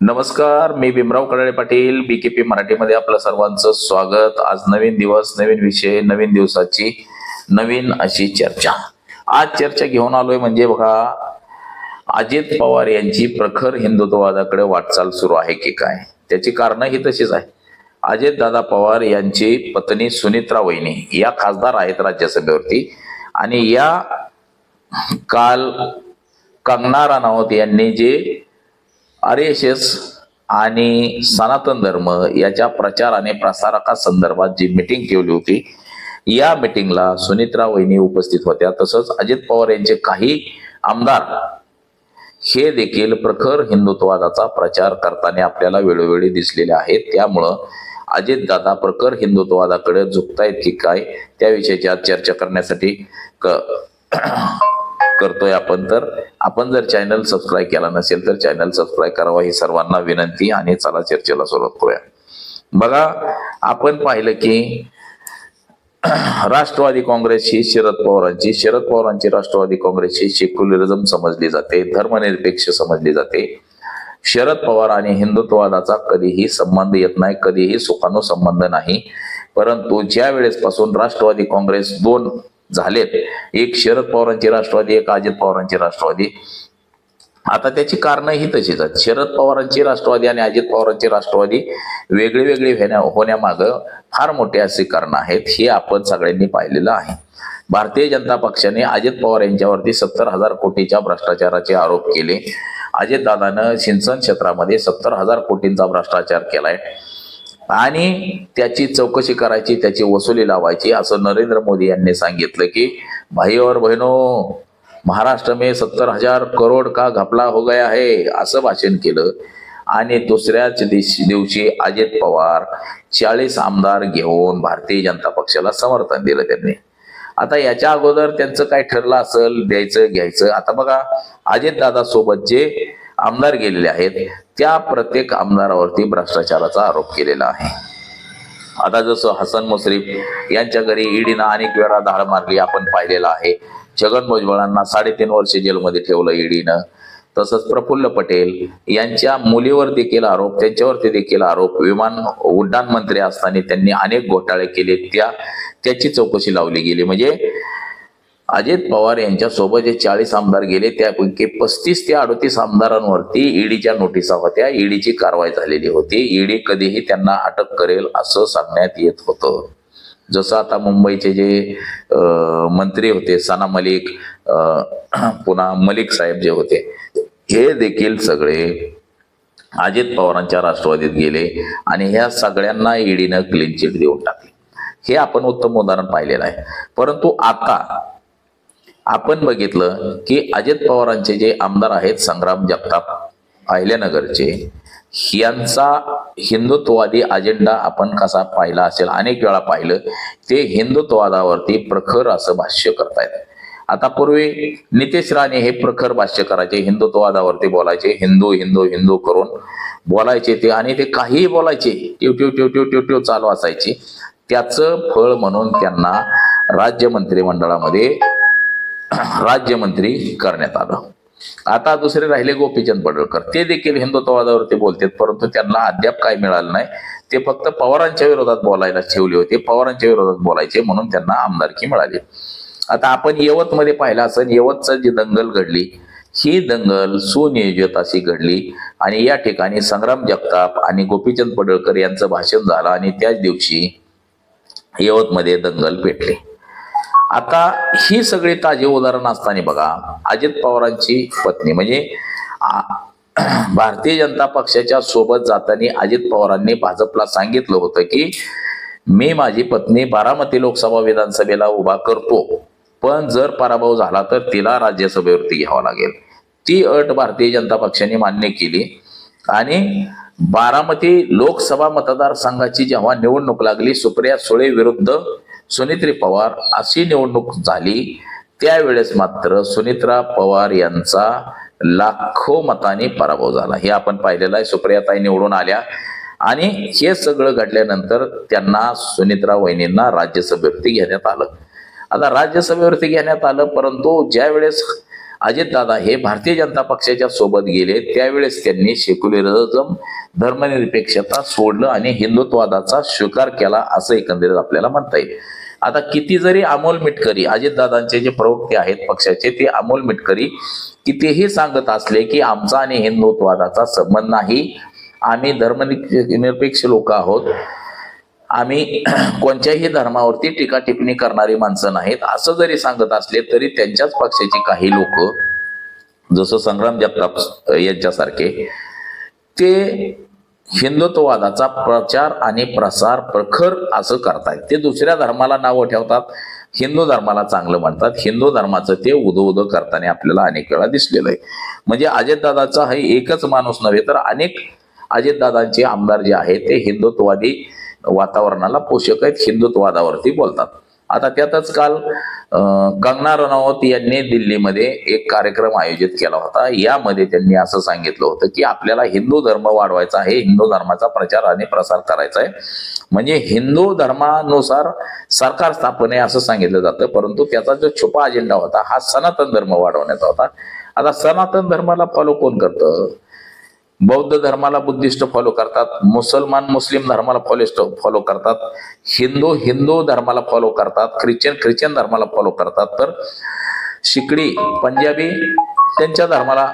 नमस्कार मी भीमराव कडाळे पाटील बीकेपी मराठीमध्ये आपलं सर्वांचं स्वागत. आज नवीन दिवस नवीन विषय नवीन दिवसाची नवीन अशी चर्चा. आज चर्चा घेऊन आलोय म्हणजे बघा अजित पवार यांची प्रखर हिंदुत्ववादाकडे वाटचाल सुरू आहे की काय? त्याची कारणं ही तशीच आहे. अजित दादा पवार यांची पत्नी सुनित्रा वहिनी या खासदार आहेत राज्यसभेवरती आणि या काल कंगना राणावत यांनी जे आर एस एस आणि सनातन धर्म याच्या प्रचार आणि प्रसारका संदर्भात जी मिटिंग ठेवली होती या मिटिंगला सुनित्रा वहिनी उपस्थित होत्या. तसंच अजित पवार यांचे काही आमदार हे देखील प्रखर हिंदुत्ववादाचा प्रचार करताना आपल्याला वेळोवेळी दिसलेले आहेत. त्यामुळं अजित दादा प्रखर हिंदुत्ववादाकडे झुकतायत की काय त्याविषयीची आज चर्चा करण्यासाठी क करतोय आपण तर आपण जर चॅनल सबस्क्राईब केला नसेल तर चॅनल सबस्क्राईब करावा ही सर्वांना विनंती आणि चला चर्चेला सुरुवात करूया. बघा आपण पाहिलं की राष्ट्रवादी काँग्रेस ही शरद पवारांची शरद पवारांची राष्ट्रवादी काँग्रेसची सेक्युलरिझम समजली जाते धर्मनिरपेक्ष समजली जाते. शरद पवार आणि हिंदुत्ववादाचा कधीही संबंध येत नाही कधीही सुखानो संबंध नाही. परंतु ज्या वेळेस पासून राष्ट्रवादी काँग्रेस दोन झालेत. एक शरद पवारांची राष्ट्रवादी एक अजित पवारांची राष्ट्रवादी. आता त्याची कारणं ही तशीच आहेत. शरद पवारांची राष्ट्रवादी आणि अजित पवारांची राष्ट्रवादी वेगळी वेगळी होण्या होण्यामागं फार मोठी अशी कारणं आहेत हे आपण सगळ्यांनी पाहिलेलं आहे. भारतीय जनता पक्षाने अजित पवार यांच्यावरती सत्तर हजार कोटीच्या भ्रष्टाचाराचे आरोप केले. अजितदादानं सिंचन क्षेत्रामध्ये सत्तर हजार कोटींचा भ्रष्टाचार केलाय. आणि त्याची चौकशी करायची त्याची वसुली लावायची. असं नरेंद्र मोदी यांनी सांगितलं की भाई और बहिनो महाराष्ट्र में सत्तर हजार करोड का घपला हो गया है असं भाषण केलं. आणि दुसऱ्याच दिवशी अजित पवार चाळीस आमदार घेऊन भारतीय जनता पक्षाला समर्थन दिलं त्यांनी. आता याच्या अगोदर त्यांचं काय ठरलं असेल द्यायचं घ्यायचं. आता बघा अजितदादा सोबत जे आमदार गेलेले आहेत त्या प्रत्येक आमदारावरती भ्रष्टाचाराचा आरोप केलेला आहे. आता जसं हसन मुश्रीफ यांच्या घरी ईडीनं अनेक वेळा धाड मारली आपण पाहिलेलं आहे. छगन भुजबळांना साडेतीन वर्ष जेलमध्ये ठेवलं ईडीनं. तसंच प्रफुल्ल पटेल यांच्या मुलीवर देखील आरोप त्यांच्यावरती देखील आरोप. विमान उड्डाण मंत्री असताना त्यांनी अनेक घोटाळे केले त्या त्याची चौकशी लावली गेली. म्हणजे अजित पवार यांच्यासोबत जे चाळीस आमदार गेले त्यापैकी पस्तीस ते अडतीस आमदारांवरती ईडीच्या नोटिसा होत्या. ईडीची कारवाई झालेली होती. ईडी कधीही त्यांना अटक करेल असं सांगण्यात येत होतं. जसं आता मुंबईचे जे मंत्री होते सना मलिक पुन्हा मलिक साहेब जे होते हे देखील सगळे अजित पवारांच्या राष्ट्रवादीत गेले आणि ह्या सगळ्यांना ईडीनं क्लीन चिट देऊन टाकली. हे आपण उत्तम उदाहरण पाहिलेलं आहे. परंतु आता आपण बघितलं की अजित पवारांचे जे आमदार आहेत संग्राम जगताप अहिल्यानगरचे यांचा हिंदुत्ववादी अजेंडा आपण कसा पाहिला असेल अनेक वेळा पाहिलं ते हिंदुत्ववादावरती प्रखर असं भाष्य करतायत. आता पूर्वी नितेश राणे हे प्रखर भाष्य करायचे हिंदुत्ववादावरती बोलायचे हिंदू हिंदू हिंदू करून बोलायचे ते आणि ते काहीही बोलायचे ट्यू ट्यू ट्यू ट्यू ट्यू ट्यू चालू असायची. त्याचं फळ म्हणून त्यांना राज्य मंत्रिमंडळामध्ये राज्यमंत्री करण्यात आलं. आता दुसरे राहिले गोपीचंद पडळकर. ते देखील हिंदुत्ववादावरती बोलतात परंतु त्यांना अद्याप काय मिळालं नाही. ते फक्त पवारांच्या विरोधात बोलायला ठेवले होते पवारांच्या विरोधात बोलायचे म्हणून त्यांना आमदारकी मिळाली. आता आपण यवतमध्ये पाहिलं असं यवतचं जी दंगल घडली ही दंगल सुनियोजित अशी घडली आणि या ठिकाणी संग्राम जगताप आणि गोपीचंद पडळकर यांचं भाषण झालं आणि त्याच दिवशी यवतमध्ये दंगल पेटली. आता ही सगळी ताजी उदाहरण असताना बघा अजित पवारांची पत्नी. म्हणजे आ- भारतीय जनता पक्षाच्या सोबत जाताना अजित पवारांनी भाजपला सांगितलं होतं की मी माझी पत्नी बारामती लोकसभा विधानसभेला उभा करतो. पण जर पराभव झाला तर तिला राज्यसभेवरती घ्यावा लागेल. ती अट भारतीय जनता पक्षाने मान्य केली. आणि बारामती लोकसभा मतदारसंघाची जेव्हा निवडणूक लागली सुप्रिया सुळे विरुद्ध सुनित्री पवार अशी निवडणूक झाली त्यावेळेस मात्र सुनित्रा पवार यांचा लाखो मतांनी पराभव झाला. हे आपण पाहिलेलं आहे सुप्रियाताई निवडून आल्या. आणि हे सगळं घडल्यानंतर त्यांना सुनित्रा वहिनींना राज्यसभेवरती घेण्यात आलं. आता राज्यसभेवरती घेण्यात आलं परंतु ज्या वेळेस अजितदादा हे भारतीय जनता पक्षाच्या सोबत गेले. त्यावेळेस त्यांनी सेक्युलरिझम धर्मनिरपेक्षता सोडलं आणि हिंदुत्ववादाचा स्वीकार केला असं एकंदरीत आपल्याला म्हणता येईल. आता किती जरी अमोल मिटकरी अजितदादांचे जे प्रवक्ते आहेत पक्षाचे ते अमोल मिटकरी कितीही सांगत असले की आमचा आणि हिंदुत्ववादाचा संबंध नाही आम्ही धर्मनिरपेक्ष लोक आहोत. आम्ही कोणत्याही धर्मावरती टीका टिप्पणी करणारी माणसं नाहीत. असं जरी सांगत असले तरी त्यांच्याच पक्षाची काही लोक जसं संग्राम जगताप यांच्यासारखे ते हिंदुत्ववादाचा प्रचार आणि प्रसार प्रखर असं करतायत. ते दुसऱ्या धर्माला नावं ठेवतात हिंदू धर्माला चांगलं म्हणतात. हिंदू धर्माचं ते उदो उदो करताना आपल्याला अनेक वेळा दिसलेलं आहे. म्हणजे अजितदादाचा हा एकच माणूस नव्हे तर अनेक अजितदादांचे आमदार जे आहेत ते हिंदुत्ववादी वातावरणाला पोषक आहेत हिंदुत्ववादावरती बोलतात. आता त्यातच काल कंगना रनौत यांनी दिल्लीमध्ये एक कार्यक्रम आयोजित केला होता. यामध्ये त्यांनी असं सांगितलं होतं की आपल्याला हिंदू धर्म वाढवायचा आहे हिंदू धर्माचा प्रचार आणि प्रसार करायचा आहे. म्हणजे हिंदू धर्मानुसार सरकार स्थापन आहे असं सांगितलं जातं परंतु त्याचा जो छुपा अजेंडा होता हा सनातन धर्म वाढवण्याचा होता. आता सनातन धर्माला फॉलो कोण करतं? बौद्ध धर्माला बुद्धिस्ट फॉलो करतात मुसलमान मुस्लिम धर्माला फॉलिस्ट फॉलो करतात हिंदू हिंदू धर्माला फॉलो करतात ख्रिश्चन ख्रिश्चन धर्माला फॉलो करतात. तर शिकडी पंजाबी त्यांच्या धर्माला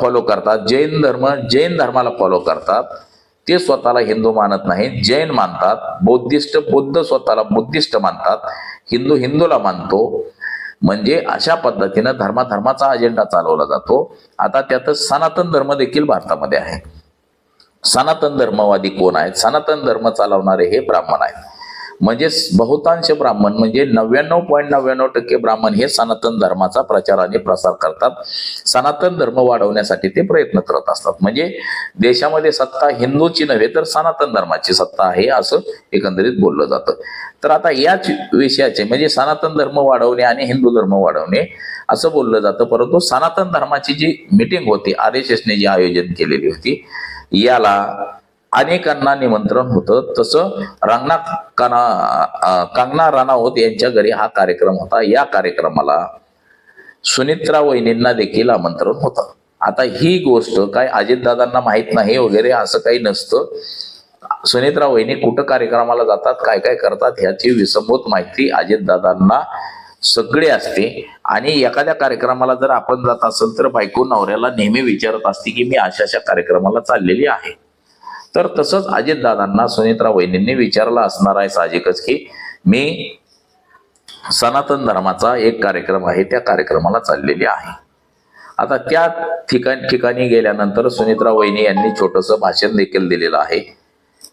फॉलो करतात. जैन धर्म जैन धर्माला फॉलो करतात. ते स्वतःला हिंदू मानत नाहीत जैन मानतात. बौद्धिस्ट बुद्ध स्वतःला बुद्धिस्ट मानतात. हिंदू हिंदूला मानतो. म्हणजे अशा पद्धतीनं धर्माधर्माचा अजेंडा चालवला जातो. आता त्यातच सनातन धर्म देखील भारतामध्ये आहे. सनातन धर्मवादी कोण आहेत? सनातन धर्म चालवणारे हे ब्राह्मण आहेत. म्हणजे बहुतांश ब्राह्मण म्हणजे नव्याण्णव पॉईंट नव्याण्णव टक्के ब्राह्मण हे सनातन धर्माचा प्रचार आणि प्रसार करतात. सनातन धर्म वाढवण्यासाठी ते प्रयत्न करत असतात. म्हणजे देशामध्ये सत्ता हिंदूची नव्हे तर सनातन धर्माची सत्ता आहे असं एकंदरीत बोललं जातं. तर आता याच विषयाचे म्हणजे सनातन धर्म वाढवणे आणि हिंदू धर्म वाढवणे असं बोललं जातं. परंतु सनातन धर्माची जी मिटिंग होती आर एस एसने जी आयोजन केलेली होती याला अनेकांना निमंत्रण होतं. तसं रांगणा काना कांगना राणावत यांच्या घरी हा कार्यक्रम होता. या कार्यक्रमाला सुनित्रा वहिनींना देखील आमंत्रण होतं. आता ही गोष्ट काय अजितदादांना माहीत नाही वगैरे असं काही नसतं. सुनित्रा वहिनी कुठं कार्यक्रमाला जातात काय काय करतात ह्याची विसंबूत माहिती अजितदादांना सगळे असते. आणि एखाद्या कार्यक्रमाला जर आपण जात असेल तर बायको नवऱ्याला नेहमी विचारत असते की मी अशा अशा कार्यक्रमाला चाललेली आहे. तर तसंच अजितदादांना सुनित्रा वहिनींनी विचारला असणार आहे साहजिकच की मी सनातन धर्माचा एक कार्यक्रम आहे त्या कार्यक्रमाला चाललेली आहे. आता त्या ठिकाण ठिकाणी गेल्यानंतर सुनित्रा वहिनी यांनी छोटंसं भाषण देखील दिलेलं आहे.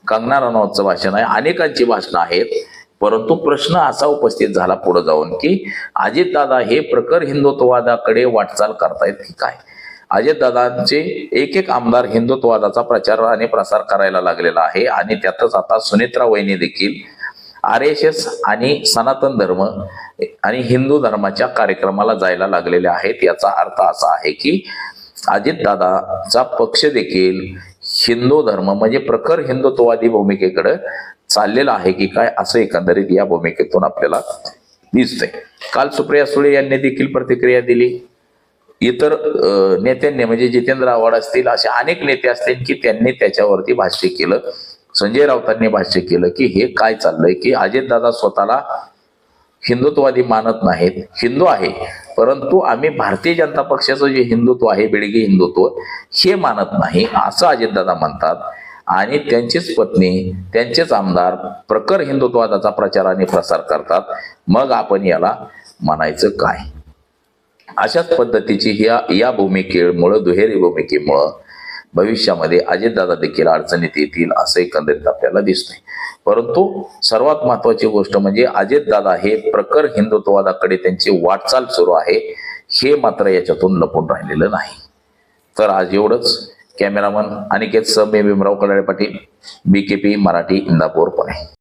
कंगना रनौतचं भाषण आहे. अनेकांची भाषणं आहेत. परंतु प्रश्न असा उपस्थित झाला पुढे जाऊन की अजितदादा हे प्रखर हिंदुत्ववादाकडे वाटचाल करतायत की काय? अजितदादांचे एक एक आमदार हिंदुत्ववादाचा प्रचार आणि प्रसार करायला लागलेला आहे. आणि त्यातच आता सुनित्रा वहिनी देखील आर एस एस आणि सनातन धर्म आणि हिंदू धर्माच्या कार्यक्रमाला जायला लागलेले आहेत. याचा अर्थ असा आहे की अजितदादाचा पक्ष देखील हिंदू धर्म म्हणजे प्रखर हिंदुत्ववादी भूमिकेकडे चाललेला आहे की काय असं एकंदरीत या भूमिकेतून आपल्याला दिसतंय. काल सुप्रिया सुळे यांनी देखील प्रतिक्रिया दिली. इतर नेत्यांनी म्हणजे जितेंद्र आव्हाड असतील असे अनेक नेते असतील की त्यांनी त्याच्यावरती भाष्य केलं. संजय राऊतांनी भाष्य केलं की हे काय चाललंय की अजितदादा स्वतःला हिंदुत्ववादी मानत नाहीत. हिंदू आहे परंतु आम्ही भारतीय जनता पक्षाचं जे हिंदुत्व आहे बेडगे हिंदुत्व हे मानत नाही असं अजितदादा म्हणतात. आणि त्यांचीच पत्नी त्यांचेच आमदार प्रखर हिंदुत्ववादाचा प्रचार आणि प्रसार करतात. मग आपण याला म्हणायचं काय? अशाच पद्धतीची ह्या या भूमिकेमुळं दुहेरी भूमिकेमुळं भविष्यामध्ये अजितदादा देखील अडचणीत येतील असं एकंदरीत आपल्याला दिसतंय. परंतु सर्वात महत्वाची गोष्ट म्हणजे अजितदादा हे प्रखर हिंदुत्ववादाकडे त्यांची वाटचाल सुरू आहे हे मात्र याच्यातून लपून राहिलेलं नाही. तर आज एवढंच. कॅमेरामन अनिकेत मे भीमराव कडाळे पाटील बीकेपी मराठी इंदापूर पुणे.